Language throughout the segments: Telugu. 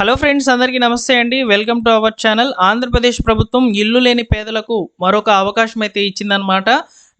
హలో ఫ్రెండ్స్ అందరికీ నమస్తే అండి. Welcome to our channel Andhra Pradesh ప్రభుత్వం ఇల్లు లేని పేదలకు మరొక అవకాశం అయితే ఇచ్చిందనమాట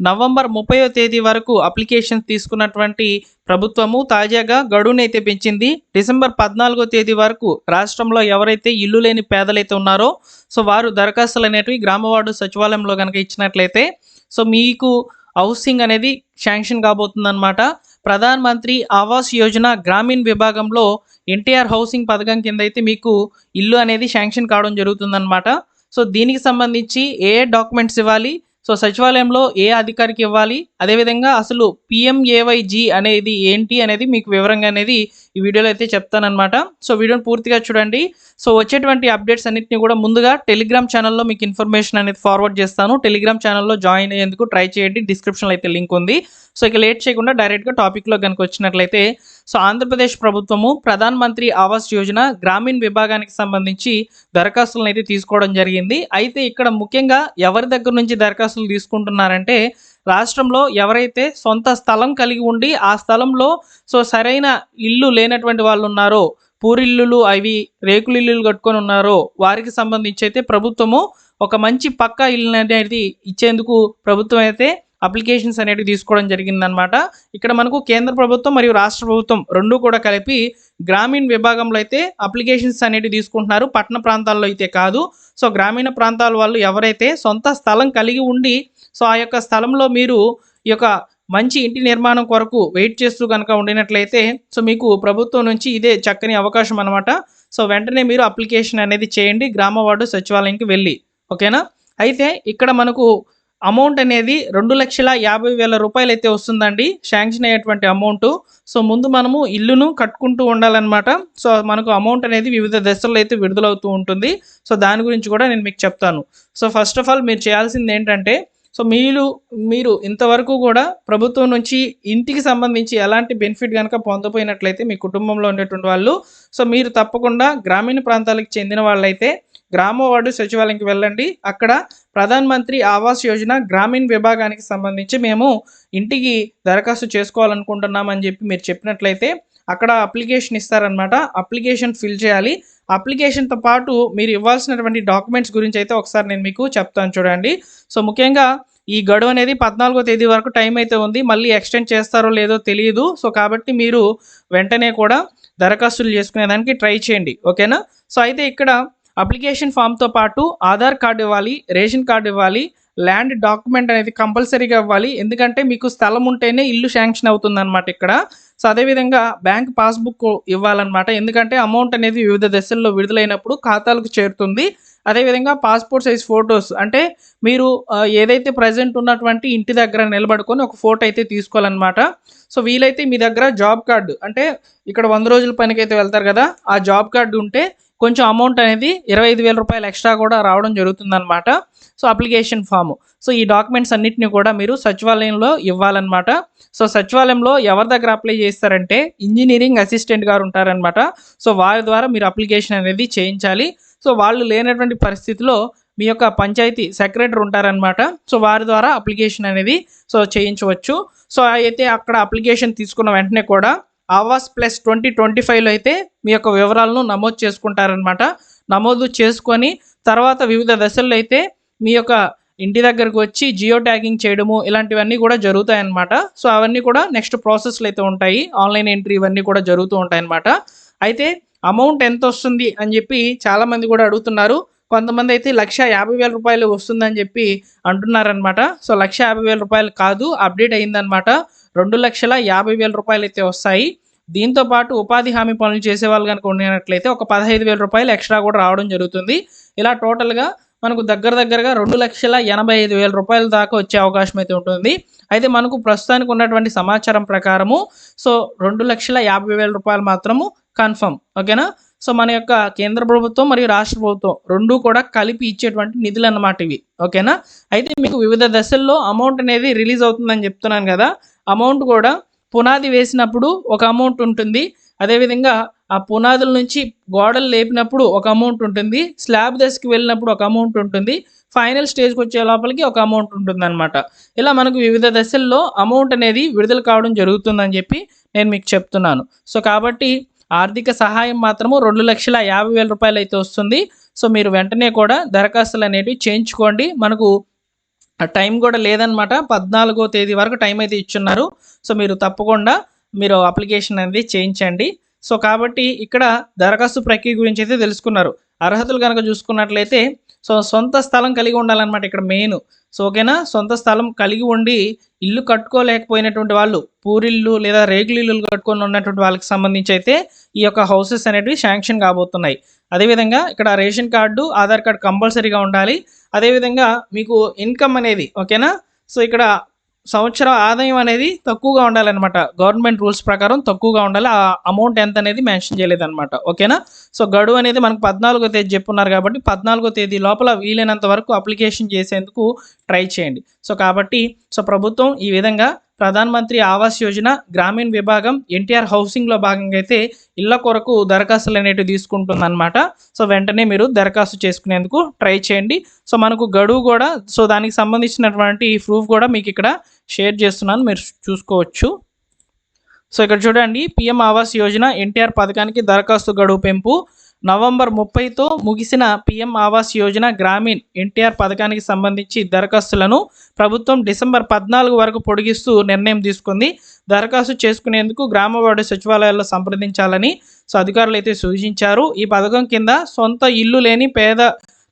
నవంబర్ ముప్పయో తేదీ వరకు అప్లికేషన్స్ తీసుకున్నటువంటి ప్రభుత్వము తాజాగా గడువునైతే పెంచింది. డిసెంబర్ పద్నాలుగో తేదీ వరకు రాష్ట్రంలో ఎవరైతే ఇల్లు లేని పేదలైతే ఉన్నారో సో వారు దరఖాస్తులు అనేటివి గ్రామవార్డు సచివాలయంలో కనుక ఇచ్చినట్లయితే సో మీకు హౌసింగ్ అనేది శాంక్షన్ కాబోతుందన్నమాట. ప్రధాన్ మంత్రి ఆవాస్ యోజన గ్రామీణ్ విభాగంలో ఎన్టీఆర్ హౌసింగ్ పథకం కింద అయితే మీకు ఇల్లు అనేది శాంక్షన్ కావడం జరుగుతుందన్నమాట. సో దీనికి సంబంధించి ఏ ఏ డాక్యుమెంట్స్ ఇవ్వాలి? సో సచివాలయంలో ఏ అధికారికి ఇవ్వాలి? అదేవిధంగా అసలు పిఎంఏవైజీ అనేది ఏంటి అనేది మీకు వివరంగా అనేది ఈ వీడియోలో అయితే చెప్తానమాట సో వీడియోని పూర్తిగా చూడండి. సో వచ్చేటువంటి అప్డేట్స్ అన్నింటినీ కూడా ముందుగా టెలిగ్రామ్ ఛానల్లో మీకు ఇన్ఫర్మేషన్ అనేది ఫార్వర్డ్ చేస్తాను. టెలిగ్రామ్ ఛానల్లో జాయిన్ అయ్యేందుకు ట్రై చేయండి. డిస్క్రిప్షన్లో అయితే లింక్ ఉంది. సో ఇక లేట్ చేయకుండా డైరెక్ట్గా టాపిక్లో కనుక వచ్చినట్లయితే సో ఆంధ్రప్రదేశ్ ప్రభుత్వము ప్రధాన్ మంత్రి ఆవాస్ యోజన గ్రామీణ విభాగానికి సంబంధించి దరఖాస్తులను అయితే తీసుకోవడం జరిగింది. అయితే ఇక్కడ ముఖ్యంగా ఎవరి దగ్గర నుంచి దరఖాస్తులు తీసుకుంటున్నారంటే రాష్ట్రంలో ఎవరైతే సొంత స్థలం కలిగి ఉండి ఆ స్థలంలో సో సరైన ఇల్లు లేనటువంటి వాళ్ళు ఉన్నారో పూరిల్లులు అవి రేకులిల్లులు కట్టుకొని ఉన్నారో వారికి సంబంధించి అయితే ప్రభుత్వము ఒక మంచి పక్కా ఇల్లు అనేది ఇచ్చేందుకు ప్రభుత్వం అయితే అప్లికేషన్స్ అనేవి తీసుకోవడం జరిగిందనమాట ఇక్కడ మనకు కేంద్ర ప్రభుత్వం మరియు రాష్ట్ర ప్రభుత్వం రెండు కూడా కలిపి గ్రామీణ విభాగంలో అయితే అప్లికేషన్స్ అనేవి తీసుకుంటున్నారు. పట్టణ ప్రాంతాల్లో అయితే కాదు. సో గ్రామీణ ప్రాంతాల వాళ్ళు ఎవరైతే సొంత స్థలం కలిగి ఉండి సో ఆ యొక్క స్థలంలో మీరు ఈ యొక్క మంచి ఇంటి నిర్మాణం కొరకు వెయిట్ చేస్తూ కనుక ఉండినట్లయితే సో మీకు ప్రభుత్వం నుంచి ఇదే చక్కని అవకాశం అనమాట సో వెంటనే మీరు అప్లికేషన్ అనేది చేయండి. గ్రామ వార్డు సచివాలయంకి వెళ్ళి. ఓకేనా? అయితే ఇక్కడ మనకు అమౌంట్ అనేది రెండు లక్షల యాభై వేల రూపాయలు అయితే వస్తుందండి శాంక్షన్ అయ్యేటువంటి అమౌంట్. సో ముందు మనము ఇల్లును కట్టుకుంటూ ఉండాలన్నమాట. సో మనకు అమౌంట్ అనేది వివిధ దశల్లో అయితే విడుదలవుతూ ఉంటుంది. సో దాని గురించి కూడా నేను మీకు చెప్తాను. సో ఫస్ట్ ఆఫ్ ఆల్ మీరు చేయాల్సింది ఏంటంటే సో మీరు మీరు ఇంతవరకు కూడా ప్రభుత్వం నుంచి ఇంటికి సంబంధించి ఎలాంటి బెనిఫిట్ కనుక పొందపోయినట్లయితే మీ కుటుంబంలో ఉండేటువంటి వాళ్ళు సో మీరు తప్పకుండా గ్రామీణ ప్రాంతాలకు చెందిన వాళ్ళైతే గ్రామ వార్డు సచివాలయంకి వెళ్ళండి. అక్కడ ప్రధాన్ మంత్రి ఆవాస్ యోజన గ్రామీణ విభాగానికి సంబంధించి మేము ఇంటికి దరఖాస్తు చేసుకోవాలనుకుంటున్నామని చెప్పి మీరు చెప్పినట్లయితే అక్కడ అప్లికేషన్ ఇస్తారనమాట అప్లికేషన్ ఫిల్ చేయాలి. అప్లికేషన్తో పాటు మీరు ఇవ్వాల్సినటువంటి డాక్యుమెంట్స్ గురించి అయితే ఒకసారి నేను మీకు చెప్తాను చూడండి. సో ముఖ్యంగా ఈ గడువు అనేది పద్నాలుగో తేదీ వరకు టైం అయితే ఉంది. మళ్ళీ ఎక్స్టెండ్ చేస్తారో లేదో తెలియదు. సో కాబట్టి మీరు వెంటనే కూడా దరఖాస్తులు చేసుకునేదానికి ట్రై చేయండి. ఓకేనా? సో అయితే ఇక్కడ అప్లికేషన్ ఫామ్తో పాటు ఆధార్ కార్డు ఇవ్వాలి రేషన్ కార్డు ఇవ్వాలి ల్యాండ్ డాక్యుమెంట్ అనేది కంపల్సరీగా ఇవ్వాలి. ఎందుకంటే మీకు స్థలం ఉంటేనే ఇల్లు శాంక్షన్ అవుతుందన్నమాట ఇక్కడ. సో అదేవిధంగా బ్యాంక్ పాస్బుక్ ఇవ్వాలన్నమాట. ఎందుకంటే అమౌంట్ అనేది వివిధ దశల్లో విడుదలైనప్పుడు ఖాతాలకు చేరుతుంది. అదేవిధంగా పాస్పోర్ట్ సైజ్ ఫొటోస్ అంటే మీరు ఏదైతే ప్రజెంట్ ఉన్నటువంటి ఇంటి దగ్గర నిలబడుకొని ఒక ఫోటో అయితే తీసుకోవాలన్నమాట. సో వీలైతే మీ దగ్గర జాబ్ కార్డు అంటే ఇక్కడ వంద రోజుల పనికి అయితే వెళ్తారు కదా ఆ జాబ్ కార్డు ఉంటే కొంచెం అమౌంట్ అనేది ఇరవై ఐదు వేల రూపాయలు ఎక్స్ట్రా కూడా రావడం జరుగుతుందన్నమాట. సో అప్లికేషన్ ఫామ్ సో ఈ డాక్యుమెంట్స్ అన్నిటిని కూడా మీరు సచివాలయంలో ఇవ్వాలన్నమాట. సో సచివాలయంలో ఎవరి దగ్గర అప్లై చేస్తారంటే ఇంజనీరింగ్ అసిస్టెంట్ గారు ఉంటారనమాట సో వారి ద్వారా మీరు అప్లికేషన్ అనేది చేయించాలి. సో వాళ్ళు లేనటువంటి పరిస్థితిలో మీ యొక్క పంచాయతీ సెక్రటరీ ఉంటారనమాట సో వారి ద్వారా అప్లికేషన్ అనేది సో చేయించవచ్చు. సో అయితే అక్కడ అప్లికేషన్ తీసుకున్న వెంటనే కూడా ఆవాస్ ప్లస్ ట్వంటీ ట్వంటీ ఫైవ్లో అయితే మీ యొక్క వివరాలను నమోదు చేసుకుంటారనమాట నమోదు చేసుకొని తర్వాత వివిధ దశల్లో అయితే మీ యొక్క ఇంటి దగ్గరకు వచ్చి జియో ట్యాగింగ్ చేయడము ఇలాంటివన్నీ కూడా జరుగుతాయి అన్నమాట సో అవన్నీ కూడా నెక్స్ట్ ప్రాసెస్లు అయితే ఉంటాయి. ఆన్లైన్ ఎంట్రీ ఇవన్నీ కూడా జరుగుతూ ఉంటాయి అన్నమాట అయితే అమౌంట్ ఎంత వస్తుంది అని చెప్పి చాలామంది కూడా అడుగుతున్నారు. కొంతమంది అయితే లక్ష యాభై వేల రూపాయలు వస్తుందని చెప్పి అంటున్నారనమాట సో లక్ష యాభై వేల రూపాయలు కాదు అప్డేట్ అయిందనమాట రెండు లక్షల యాభై వేల రూపాయలు అయితే వస్తాయి. దీంతో పాటు ఉపాధి హామీ పనులు చేసే వాళ్ళు కనుక ఉండినట్లయితే ఒక పదహైదు వేల రూపాయలు ఎక్స్ట్రా కూడా రావడం జరుగుతుంది. ఇలా టోటల్గా మనకు దగ్గర దగ్గరగా రెండు లక్షల ఎనభై ఐదు వేల రూపాయల దాకా వచ్చే అవకాశం అయితే ఉంటుంది. అయితే మనకు ప్రస్తుతానికి ఉన్నటువంటి సమాచారం ప్రకారము సో రెండు లక్షల యాభై వేల రూపాయలు మాత్రము కన్ఫర్మ్. ఓకేనా? సో మన యొక్క కేంద్ర ప్రభుత్వం మరియు రాష్ట్ర ప్రభుత్వం రెండు కూడా కలిపి ఇచ్చేటువంటి నిధులు అన్నమాట ఇవి. ఓకేనా? అయితే మీకు వివిధ దశల్లో అమౌంట్ అనేది రిలీజ్ అవుతుందని చెప్తున్నాను కదా. అమౌంట్ కూడా పునాది వేసినప్పుడు ఒక అమౌంట్ ఉంటుంది. అదేవిధంగా ఆ పునాదుల నుంచి గోడలు లేపినప్పుడు ఒక అమౌంట్ ఉంటుంది. స్లాబ్ దశకి వెళ్ళినప్పుడు ఒక అమౌంట్ ఉంటుంది. ఫైనల్ స్టేజ్కి వచ్చే లోపలికి ఒక అమౌంట్ ఉంటుంది అనమాట ఇలా మనకు వివిధ దశల్లో అమౌంట్ అనేది విడుదల కావడం జరుగుతుందని చెప్పి నేను మీకు చెప్తున్నాను. సో కాబట్టి ఆర్థిక సహాయం మాత్రము రెండు లక్షల యాభై వేల రూపాయలు అయితే వస్తుంది. సో మీరు వెంటనే కూడా దరఖాస్తులు అనేవి చేయించుకోండి. మనకు టైం కూడా లేదనమాట పద్నాలుగో తేదీ వరకు టైం అయితే ఇచ్చున్నారు. సో మీరు తప్పకుండా మీరు అప్లికేషన్ అనేది చేయించండి. సో కాబట్టి ఇక్కడ దరఖాస్తు ప్రక్రియ గురించి అయితే తెలుసుకున్నారు. అర్హతలు కనుక చూసుకున్నట్లయితే సో సొంత స్థలం కలిగి ఉండాలన్నమాట ఇక్కడ మెయిన్. సో ఓకేనా? సొంత స్థలం కలిగి ఉండి ఇల్లు కట్టుకోలేకపోయినటువంటి వాళ్ళు పూరిల్లు లేదా రేకులు ఇల్లు కట్టుకొని ఉన్నటువంటి వాళ్ళకి సంబంధించి అయితే ఈ యొక్క హౌసెస్ అనేటివి శాంక్షన్ కాబోతున్నాయి. అదేవిధంగా ఇక్కడ రేషన్ కార్డు ఆధార్ కార్డు కంపల్సరీగా ఉండాలి. అదేవిధంగా మీకు ఇన్కమ్ అనేది ఓకేనా? సో ఇక్కడ సంవత్సరం ఆదాయం అనేది తక్కువగా ఉండాలన్నమాట. గవర్నమెంట్ రూల్స్ ప్రకారం తక్కువగా ఉండాలి. ఆ అమౌంట్ ఎంత అనేది మెన్షన్ చేయలేదన్నమాట. ఓకేనా? సో గడువు అనేది మనకు పద్నాలుగో తేదీ చెప్పున్నారు కాబట్టి పద్నాలుగో తేదీ లోపల వీలైనంత వరకు అప్లికేషన్ చేసేందుకు ట్రై చేయండి. సో కాబట్టి సో ప్రభుత్వం ఈ విధంగా ప్రధానమంత్రి ఆవాస్ యోజన గ్రామీణ విభాగం ఎన్టీఆర్ హౌసింగ్లో భాగంగా అయితే ఇళ్ళ కొరకు దరఖాస్తులు అనేటివి తీసుకుంటుందన్నమాట. సో వెంటనే మీరు దరఖాస్తు చేసుకునేందుకు ట్రై చేయండి. సో మనకు గడువు కూడా సో దానికి సంబంధించినటువంటి ప్రూఫ్ కూడా మీకు ఇక్కడ షేర్ చేస్తున్నాను మీరు చూసుకోవచ్చు. సో ఇక్కడ చూడండి పిఎం ఆవాస్ యోజన ఎన్టీఆర్ పథకానికి దరఖాస్తు గడువు పెంపు. నవంబర్ ముప్పైతో ముగిసిన పిఎం ఆవాస్ యోజన గ్రామీణ్ ఎన్టీఆర్ పథకానికి సంబంధించి దరఖాస్తులను ప్రభుత్వం డిసెంబర్ పద్నాలుగు వరకు పొడిగిస్తూ నిర్ణయం తీసుకుంది. దరఖాస్తు చేసుకునేందుకు గ్రామవార్డు సచివాలయాల్లో సంప్రదించాలని సో అధికారులు అయితే సూచించారు. ఈ పథకం కింద సొంత ఇల్లు లేని పేద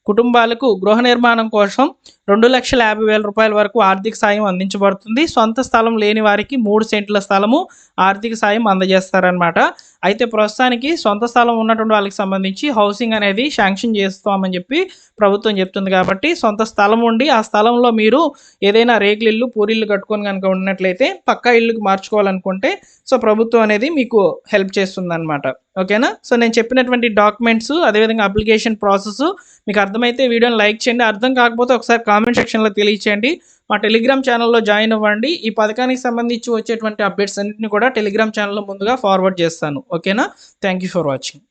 కుటుంబాలకు గృహ నిర్మాణం కోసం రెండు లక్షల యాభై వేల రూపాయల వరకు ఆర్థిక సాయం అందించబడుతుంది. సొంత స్థలం లేని వారికి మూడు సెంట్ల స్థలము ఆర్థిక సాయం అందజేస్తారనమాట అయితే ప్రస్తుతానికి సొంత స్థలం ఉన్నటువంటి వాళ్ళకి సంబంధించి హౌసింగ్ అనేది శాంక్షన్ చేస్తామని చెప్పి ప్రభుత్వం చెప్తుంది కాబట్టి సొంత స్థలం ఉండి ఆ స్థలంలో మీరు ఏదైనా రేకులు ఇల్లు పూరిల్లు కట్టుకొని కనుక ఉన్నట్లయితే పక్కా ఇల్లుకి మార్చుకోవాలనుకుంటే సో ప్రభుత్వం అనేది మీకు హెల్ప్ చేస్తుంది అనమాట ఓకేనా? సో నేను చెప్పినటువంటి డాక్యుమెంట్స్ అదేవిధంగా అప్లికేషన్ ప్రాసెస్ మీకు అర్థమైతే వీడియోని లైక్ చేయండి. అర్థం కాకపోతే ఒకసారి కామెంట్ సెక్షన్లో తెలియచేయండి. మా టెలిగ్రామ్ ఛానల్లో జాయిన్ అవ్వండి. ఈ పథకానికి సంబంధించి వచ్చేటువంటి అప్డేట్స్ అన్నింటినీ కూడా టెలిగ్రామ్ ఛానల్లో ముందుగా ఫార్వర్డ్ చేస్తాను. ఓకేనా? Thank you for watching.